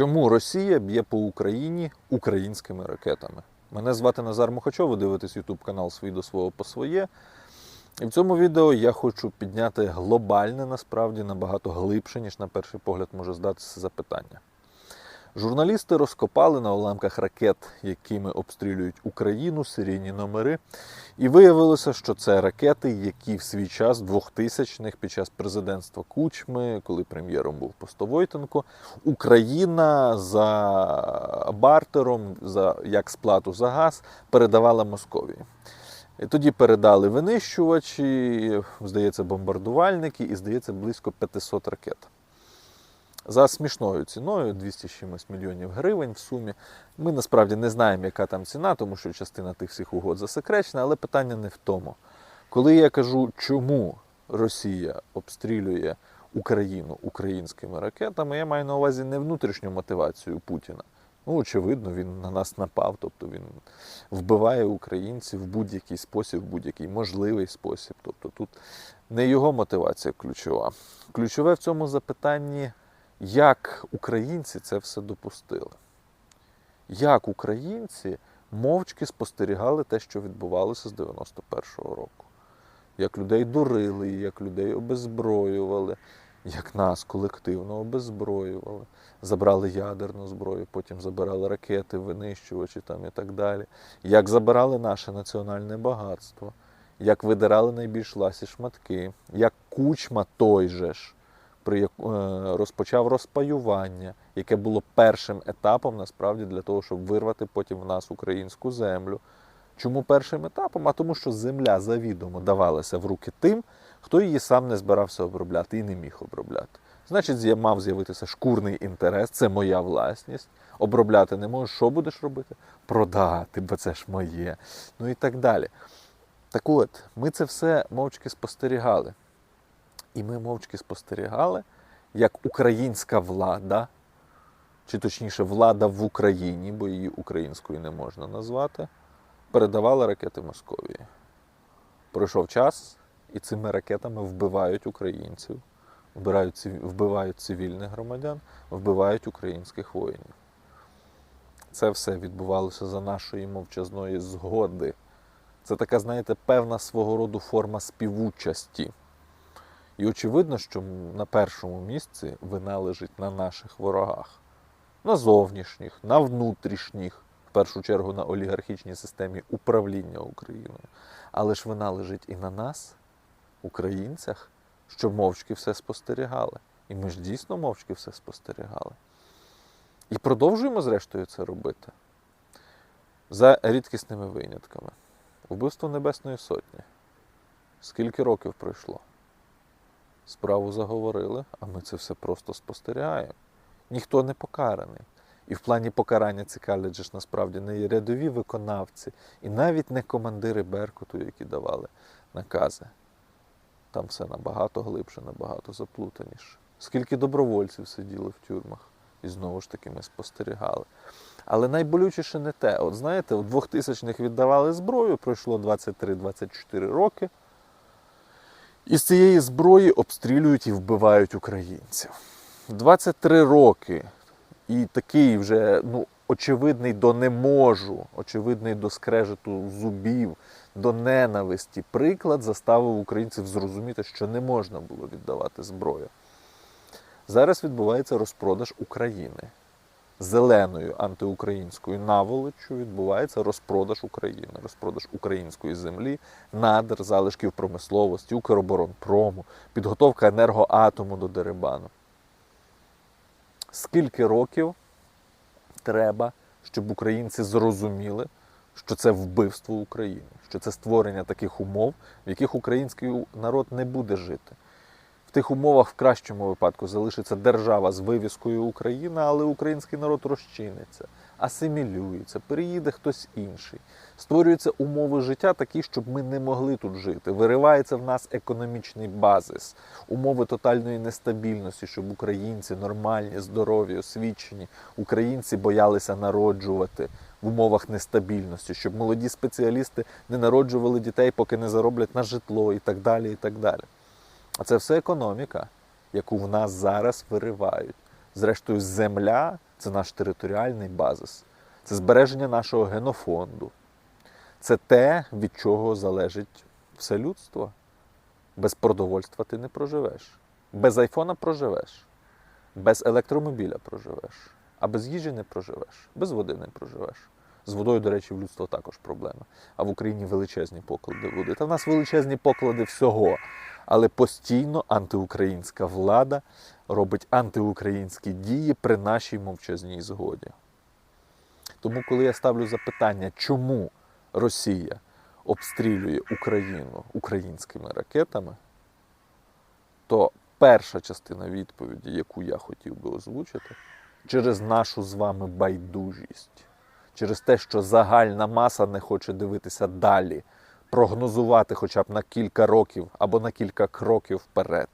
Чому Росія б'є по Україні українськими ракетами? Мене звати Назар Мухачов, ви дивитесь YouTube канал Свій до свого по своє. І в цьому відео я хочу підняти глобальне, насправді набагато глибше, ніж на перший погляд може здатися запитання. Журналісти розкопали на уламках ракет, якими обстрілюють Україну, серійні номери, і виявилося, що це ракети, які в свій час 2000-х, під час президентства Кучми, коли прем'єром був Постовойтенко, Україна за бартером, за як сплату за газ, передавала Московії. Тоді передали винищувачі, здається, бомбардувальники, і здається, близько 500 ракет. За смішною ціною 200 чимось мільйонів гривень в сумі. Ми насправді не знаємо, яка там ціна, тому що частина тих всіх угод засекречена, але питання не в тому. Коли я кажу, чому Росія обстрілює Україну українськими ракетами, я маю на увазі не внутрішню мотивацію Путіна. Ну, очевидно, він на нас напав, тобто він вбиває українців в будь-який спосіб, в будь-який можливий спосіб. Тобто тут не його мотивація ключова. Ключове в цьому запитанні, як українці це все допустили. Як українці мовчки спостерігали те, що відбувалося з 91-го року. Як людей дурили, як людей обезброювали, як нас колективно обезброювали, забрали ядерну зброю, потім забирали ракети, винищувачі там і так далі. Як забирали наше національне багатство, як видирали найбільш ласі шматки, як кучма той же ж при е, розпочав розпаювання, яке було першим етапом насправді для того, щоб вирвати потім в нас українську землю. Чому першим етапом? А тому, що земля завідомо давалася в руки тим, хто її сам не збирався обробляти і не міг обробляти. Значить, мав з'явитися шкурний інтерес, це моя власність. Обробляти не можеш, що будеш робити? Продати, бо це ж моє. Ну і так далі. Так от, ми це все мовчки спостерігали. І ми мовчки спостерігали, як українська влада, чи точніше влада в Україні, бо її українською не можна назвати, передавала ракети Московії. Пройшов час, і цими ракетами вбивають українців, вбивають цивільних громадян, вбивають українських воїнів. Це все відбувалося за нашої мовчазної згоди. Це така, знаєте, певна свого роду форма співучасті. І очевидно, що на першому місці вина лежить на наших ворогах, на зовнішніх, на внутрішніх, в першу чергу на олігархічній системі управління Україною. Але ж вина лежить і на нас, українцях, що мовчки все спостерігали. І ми ж дійсно мовчки все спостерігали. І продовжуємо, зрештою, це робити за рідкісними винятками. Вбивство Небесної Сотні. Скільки років пройшло? Справу заговорили, а ми це все просто спостерігаємо. Ніхто не покараний. І в плані покарання цікавлять ж насправді не рядові виконавці, і навіть не командири Беркуту, які давали накази. Там все набагато глибше, набагато заплутаніше. Скільки добровольців сиділи в тюрмах, і знову ж таки ми спостерігали. Але найболючіше не те. От знаєте, у 2000-х віддавали зброю, пройшло 23-24 роки. І з цієї зброї обстрілюють і вбивають українців. 23 роки. І такий вже ну, очевидний до не можу, очевидний до скрежету зубів, до ненависті. Приклад заставив українців зрозуміти, що не можна було віддавати зброю. Зараз відбувається розпродаж України. Зеленою антиукраїнською наволоччю відбувається розпродаж України, розпродаж української землі, надр, залишків промисловості, Укроборонпрому, підготовка енергоатому до дерибану. Скільки років треба, щоб українці зрозуміли, що це вбивство України, що це створення таких умов, в яких український народ не буде жити. В тих умовах в кращому випадку залишиться держава з вивіскою Україна, але український народ розчиниться, асимілюється, переїде хтось інший. Створюються умови життя такі, щоб ми не могли тут жити. Виривається в нас економічний базис, умови тотальної нестабільності, щоб українці нормальні, здорові, освічені, українці боялися народжувати в умовах нестабільності, щоб молоді спеціалісти не народжували дітей, поки не зароблять на житло і так далі. і так далі. А це все економіка, яку в нас зараз виривають. Зрештою, земля це наш територіальний базис, це збереження нашого генофонду. Це те, від чого залежить все людство. Без продовольства ти не проживеш. Без айфона проживеш, без електромобіля проживеш, а без їжі не проживеш, без води не проживеш. З водою, до речі, в людства також проблема. А в Україні величезні поклади води. Та в нас величезні поклади всього. Але постійно антиукраїнська влада робить антиукраїнські дії при нашій мовчазній згоді. Тому, коли я ставлю запитання, чому Росія обстрілює Україну українськими ракетами, то перша частина відповіді, яку я хотів би озвучити, через нашу з вами байдужість, через те, що загальна маса не хоче дивитися далі, прогнозувати хоча б на кілька років або на кілька кроків вперед.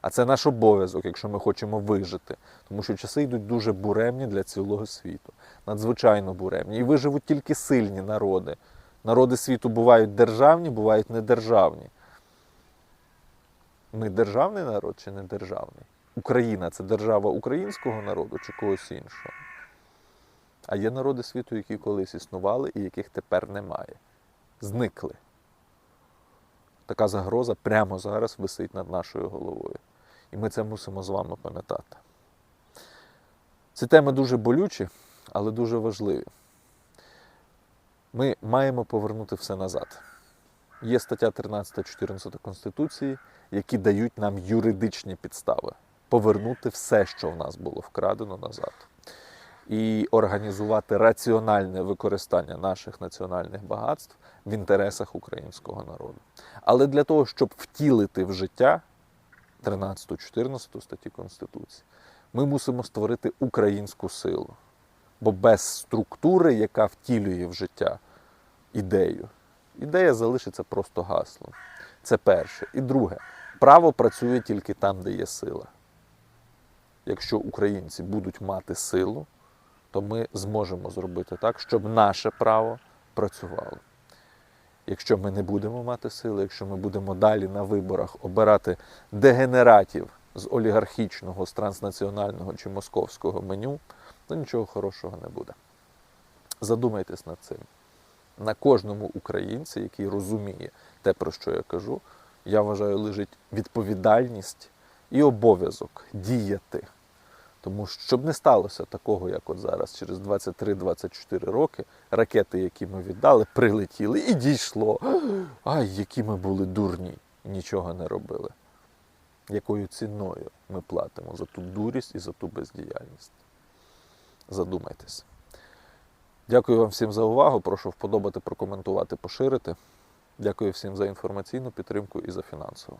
А це наш обов'язок, якщо ми хочемо вижити, тому що часи йдуть дуже буремні для цілого світу, надзвичайно буремні. І виживуть тільки сильні народи. Народи світу бувають державні, бувають недержавні. Ми державний народ чи не державний? Україна це держава українського народу чи когось іншого. А є народи світу, які колись існували і яких тепер немає. Зникли. Така загроза прямо зараз висить над нашою головою. І ми це мусимо з вами пам'ятати. Ці теми дуже болючі, але дуже важливі. Ми маємо повернути все назад. Є стаття 13-14 Конституції, які дають нам юридичні підстави повернути все, що в нас було вкрадено назад, і організувати раціональне використання наших національних багатств в інтересах українського народу. Але для того, щоб втілити в життя 13-14 статті Конституції, ми мусимо створити українську силу. Бо без структури, яка втілює в життя ідею, ідея залишиться просто гаслом. Це перше. І друге, право працює тільки там, де є сила. Якщо українці будуть мати силу, то ми зможемо зробити так, щоб наше право працювало. Якщо ми не будемо мати сили, якщо ми будемо далі на виборах обирати дегенератів з олігархічного, з транснаціонального чи московського меню, то нічого хорошого не буде. Задумайтесь над цим. На кожному українці, який розуміє те, про що я кажу, я вважаю, лежить відповідальність і обов'язок діяти. Тому що щоб не сталося такого, як от зараз, через 23-24 роки, ракети, які ми віддали, прилетіли і дійшло. Ай, які ми були дурні, нічого не робили. Якою ціною ми платимо за ту дурість і за ту бездіяльність? Задумайтесь. Дякую вам всім за увагу. Прошу вподобати, прокоментувати, поширити. Дякую всім за інформаційну підтримку і за фінансову.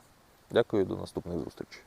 Дякую до наступних зустрічей.